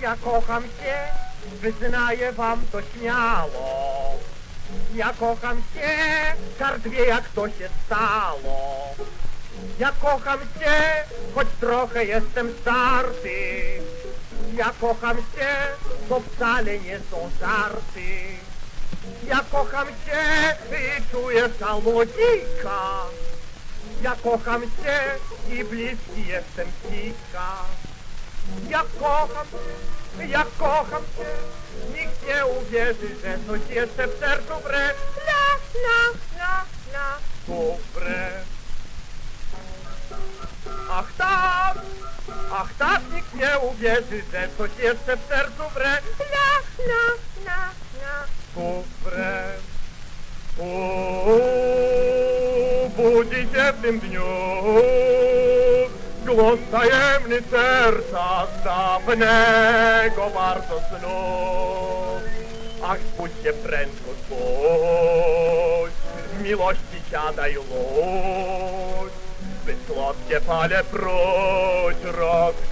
Ja kocham cię, wyznaję wam to śmiało. Ja kocham cię, każdy wie jak to się stało. Ja kocham cię, choć trochę jestem starty. Ja kocham cię, to wcale nie są żarty. Ja kocham cię i czuję salodzika. Ja kocham cię i bliski jestem pika. Ja kocham cię, ja kocham cię. Nikt nie uwierzy, że coś jeszcze w sercu wre. La, la, la, la, tu. Ach tak, ach tak, nikt nie uwierzy, że coś jeszcze w sercu wre. La, la, la, la, tu wre. O, budzi się w tym dniu głos tajemny serca dawnego bardzo snu. Ach, spójrzcie prędko spójrz, miłości siadaj lódź, by słodkie fale próć rozkoszny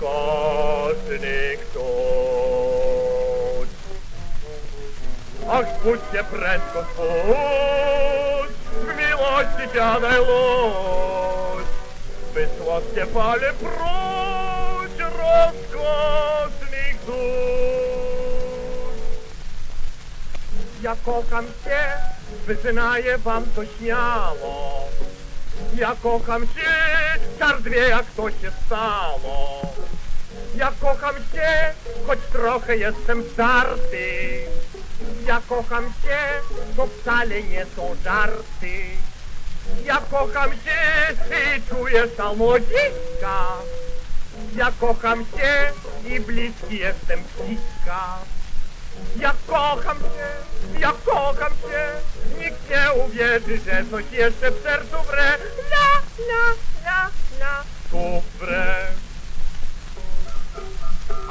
ktoś. Ach, spójrzcie prędko spójrz, miłości siadaj lódź, słodkie fale próć rozkosznych dusz. Ja kocham cię, wyznaję wam to śmiało. Ja kocham cię, każdy wie jak to się stało. Ja kocham cię, choć trochę jestem starty. Ja kocham cię, to wcale nie są żarty. Ja kocham cię i czuję samodziska. Ja kocham cię i bliski jestem bliska. Ja kocham cię, ja kocham cię. Nikt nie uwierzy, że coś jeszcze w sercu wre. La, la, la, la, tu wre.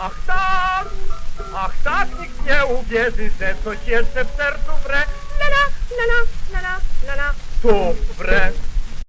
Ach tak, ach tak, nikt nie uwierzy, że coś jeszcze w sercu wre. La, la, la, la, la, la, la, tu wre.